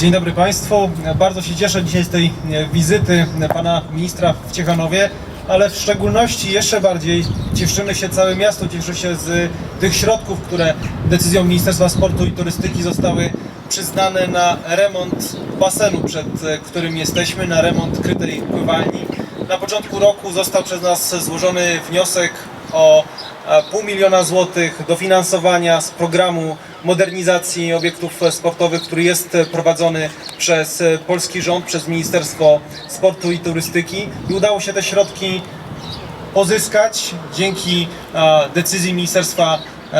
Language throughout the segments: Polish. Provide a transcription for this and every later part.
Dzień dobry Państwu. Bardzo się cieszę dzisiaj z tej wizyty Pana Ministra w Ciechanowie, ale w szczególności jeszcze bardziej cieszymy się, całe miasto cieszy się z tych środków, które decyzją Ministerstwa Sportu i Turystyki zostały przyznane na remont basenu, przed którym jesteśmy, na remont krytej pływalni. Na początku roku został przez nas złożony wniosek o e, pół miliona złotych dofinansowania z programu modernizacji obiektów sportowych, który jest prowadzony przez e, polski rząd, przez Ministerstwo Sportu i Turystyki i udało się te środki pozyskać dzięki e, decyzji Ministerstwa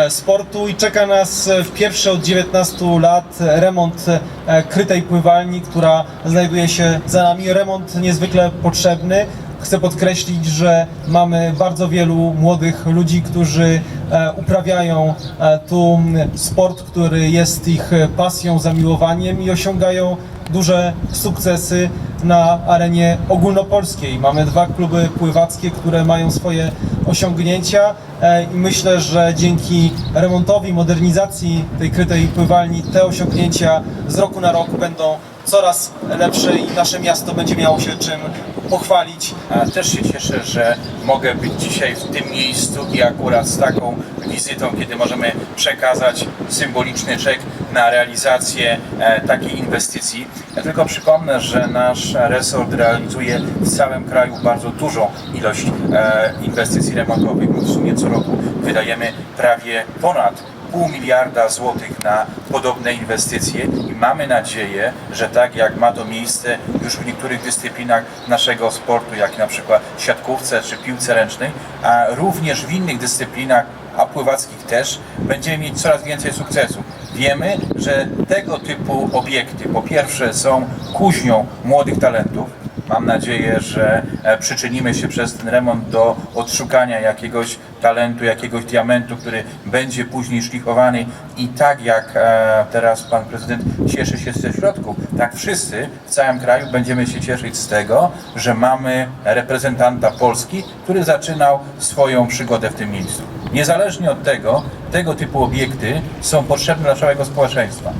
Sportu i czeka nas w pierwszy od 19 lat remont krytej pływalni, która znajduje się za nami. Remont niezwykle potrzebny. Chcę podkreślić, że mamy bardzo wielu młodych ludzi, którzy e, uprawiają e, tu sport, który jest ich e, pasją, zamiłowaniem i osiągają duże sukcesy na arenie ogólnopolskiej. Mamy dwa kluby pływackie, które mają swoje osiągnięcia i myślę, że dzięki remontowi, modernizacji tej krytej pływalni te osiągnięcia z roku na rok będą coraz lepsze i nasze miasto będzie miało się czym pochwalić. Też się cieszę, że mogę być dzisiaj w tym miejscu i akurat z taką wizytą, kiedy możemy przekazać symboliczny czek na realizację e, takiej inwestycji. Ja tylko przypomnę, że nasz resort realizuje w całym kraju bardzo dużą ilość e, inwestycji remontowych. W sumie co roku wydajemy prawie ponad pół miliarda złotych na podobne inwestycje mamy nadzieję, że tak jak ma to miejsce już w niektórych dyscyplinach naszego sportu, jak na przykład siatkówce czy piłce ręcznej, a również w innych dyscyplinach, a pływackich też, będziemy mieć coraz więcej sukcesów. Wiemy, że tego typu obiekty po pierwsze są kuźnią młodych talentów, Mam nadzieję, że e, przyczynimy się przez ten remont do odszukania jakiegoś talentu, jakiegoś diamentu, który będzie później szlichowany i tak jak e, teraz pan prezydent cieszy się ze środków, tak wszyscy w całym kraju będziemy się cieszyć z tego, że mamy reprezentanta Polski, który zaczynał swoją przygodę w tym miejscu. Niezależnie od tego, tego typu obiekty są potrzebne dla całego społeczeństwa.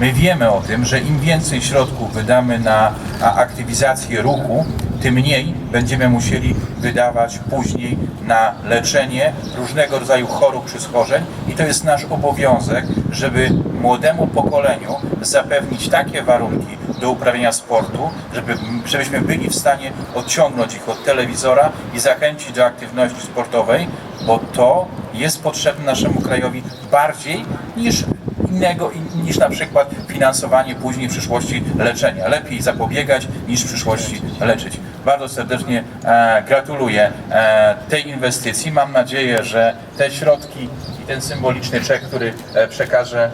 My wiemy o tym, że im więcej środków wydamy na aktywizację ruchu, tym mniej będziemy musieli wydawać później na leczenie różnego rodzaju chorób czy schorzeń. I to jest nasz obowiązek, żeby młodemu pokoleniu zapewnić takie warunki do uprawiania sportu, żeby, żebyśmy byli w stanie odciągnąć ich od telewizora i zachęcić do aktywności sportowej, bo to jest potrzebne naszemu krajowi bardziej niż innego niż na przykład finansowanie później w przyszłości leczenia. Lepiej zapobiegać niż w przyszłości leczyć. Bardzo serdecznie e, gratuluję e, tej inwestycji. Mam nadzieję, że te środki i ten symboliczny czek, który e, przekażę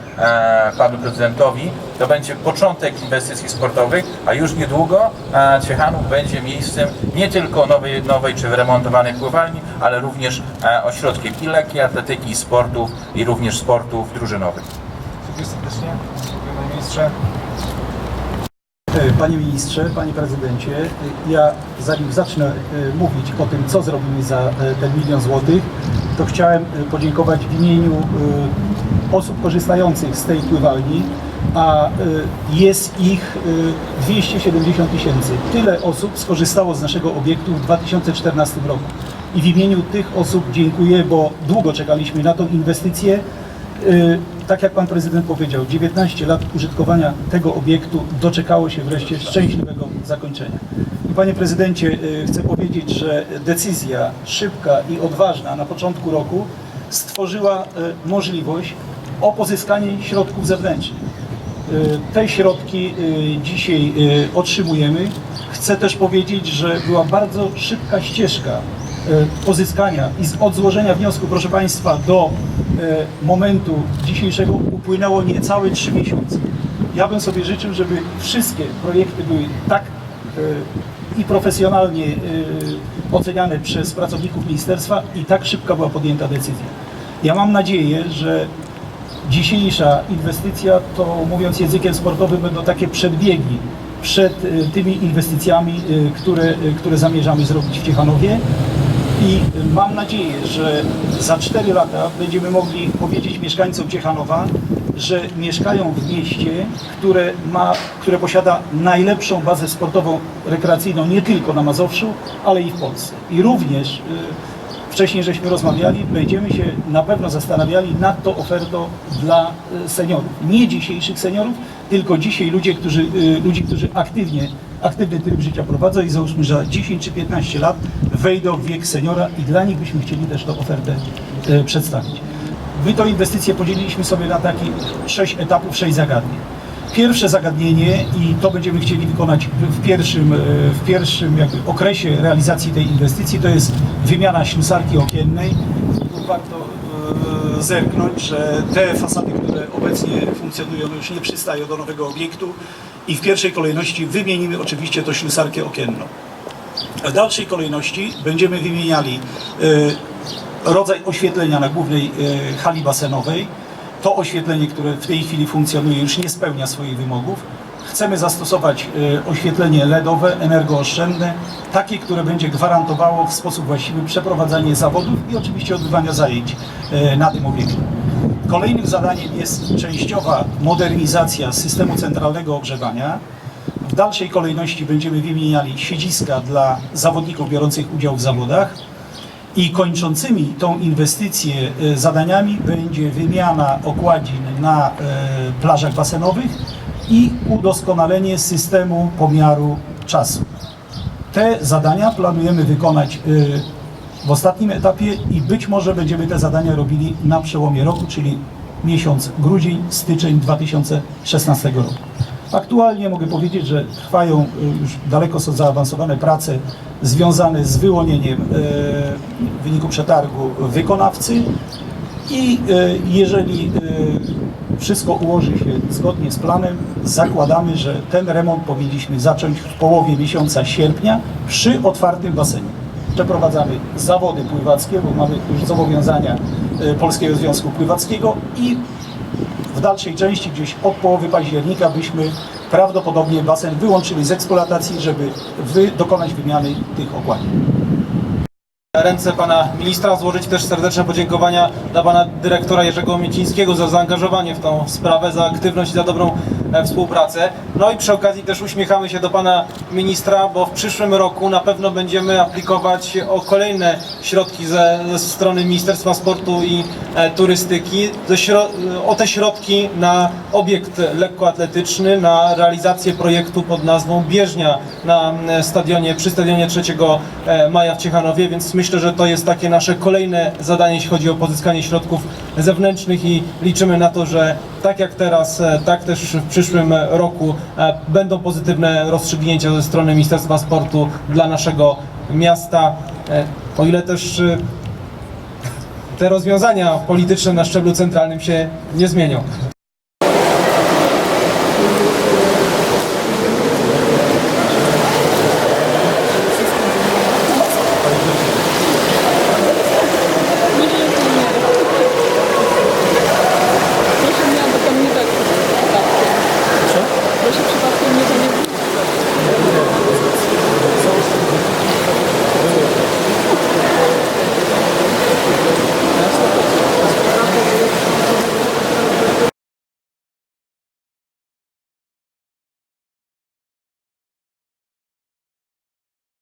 panu prezydentowi, to będzie początek inwestycji sportowych, a już niedługo Ciechanów będzie miejscem nie tylko nowej, nowej czy wyremontowanej pływalni, ale również ośrodkiem i lekkiej atletyki, i sportów, i również sportów drużynowych. Dziękuję serdecznie. Dziękuję panie ministrze. E, Panie ministrze, panie prezydencie, e, ja zanim zacznę e, mówić o tym, co zrobimy za ten milion złotych, to chciałem podziękować w imieniu osób korzystających z tej pływalni, a jest ich e, 270 tysięcy. Tyle osób skorzystało z naszego obiektu w 2014 roku. I w imieniu tych osób dziękuję, bo długo czekaliśmy na tą inwestycję. Tak jak pan prezydent powiedział, 19 lat użytkowania tego obiektu doczekało się wreszcie szczęśliwego zakończenia. I panie prezydencie, y, chcę powiedzieć, że decyzja szybka i odważna na początku roku stworzyła y, możliwość o pozyskanie środków zewnętrznych. Y, Te środki dzisiaj otrzymujemy. Chcę też powiedzieć, że była bardzo szybka ścieżka pozyskania i od złożenia wniosku, proszę Państwa, do y, momentu dzisiejszego upłynęło niecałe 3 miesiące. Ja bym sobie życzył, żeby wszystkie projekty były tak y, i profesjonalnie oceniane przez pracowników ministerstwa i tak szybka była podjęta decyzja. Ja mam nadzieję, że dzisiejsza inwestycja to mówiąc językiem sportowym będą takie przedbiegi przed tymi inwestycjami, które, które zamierzamy zrobić w Ciechanowie. I mam nadzieję, że za 4 lata będziemy mogli powiedzieć mieszkańcom Ciechanowa, że mieszkają w mieście, które, ma, które posiada najlepszą bazę sportową, rekreacyjną nie tylko na Mazowszu, ale i w Polsce. I również y, wcześniej żeśmy rozmawiali, będziemy się na pewno zastanawiali nad tą ofertą dla y, seniorów. Nie dzisiejszych seniorów, tylko dzisiaj ludzie, którzy, y, ludzi, którzy aktywnie, aktywny tryb życia prowadzą i załóżmy, że za 10 czy 15 lat wejdą w wiek seniora i dla nich byśmy chcieli też tą ofertę y, przedstawić. My tą inwestycję podzieliliśmy sobie na taki sześć etapów, sześć zagadnień. Pierwsze zagadnienie i to będziemy chcieli wykonać w pierwszym, e, w pierwszym jakby okresie realizacji tej inwestycji, to jest wymiana ślusarki okiennej. Warto e, zerknąć, że te fasady, które obecnie funkcjonują już nie przystają do nowego obiektu i w pierwszej kolejności wymienimy oczywiście tą ślusarkę okienną. W dalszej kolejności będziemy wymieniali e, rodzaj oświetlenia na głównej e, hali basenowej. To oświetlenie, które w tej chwili funkcjonuje, już nie spełnia swoich wymogów. Chcemy zastosować e, oświetlenie LEDowe, energooszczędne, takie, które będzie gwarantowało w sposób właściwy przeprowadzanie zawodów i oczywiście odbywania zajęć e, na tym obiekcie. Kolejnym zadaniem jest częściowa modernizacja systemu centralnego ogrzewania. W dalszej kolejności będziemy wymieniali siedziska dla zawodników biorących udział w zawodach i kończącymi tą inwestycję e, zadaniami będzie wymiana okładzin na plażach basenowych i udoskonalenie systemu pomiaru czasu. Te zadania planujemy wykonać e, w ostatnim etapie i być może będziemy te zadania robili na przełomie roku, czyli miesiąc grudzień, styczeń 2016 roku. Aktualnie mogę powiedzieć, że trwają y, już daleko są zaawansowane prace związane z wyłonieniem w wyniku przetargu wykonawcy i jeżeli wszystko ułoży się zgodnie z planem, zakładamy, że ten remont powinniśmy zacząć w połowie miesiąca sierpnia przy otwartym basenie. Przeprowadzamy zawody pływackie, bo mamy już zobowiązania e, Polskiego Związku Pływackiego i w dalszej części, gdzieś od połowy października, byśmy prawdopodobnie basen wyłączyli z eksploatacji, żeby wy, dokonać wymiany tych okładów. Ręce pana ministra, złożyć też serdeczne podziękowania dla pana dyrektora Jerzego Miecińskiego za zaangażowanie w tą sprawę, za aktywność i za dobrą e, współpracę. No i przy okazji też uśmiechamy się do pana ministra, bo w przyszłym roku na pewno będziemy aplikować o kolejne środki ze, ze strony Ministerstwa Sportu i e, Turystyki, o te środki na obiekt lekkoatletyczny, na realizację projektu pod nazwą Bieżnia na stadionie, przy stadionie 3 e, maja w Ciechanowie, więc myślę, że to jest takie nasze kolejne zadanie, jeśli chodzi o pozyskanie środków zewnętrznych i liczymy na to, że tak jak teraz, e, tak też w przyszłym roku e, będą pozytywne rozstrzygnięcia ze strony Ministerstwa Sportu dla naszego miasta, E, o ile też te rozwiązania polityczne na szczeblu centralnym się nie zmienią.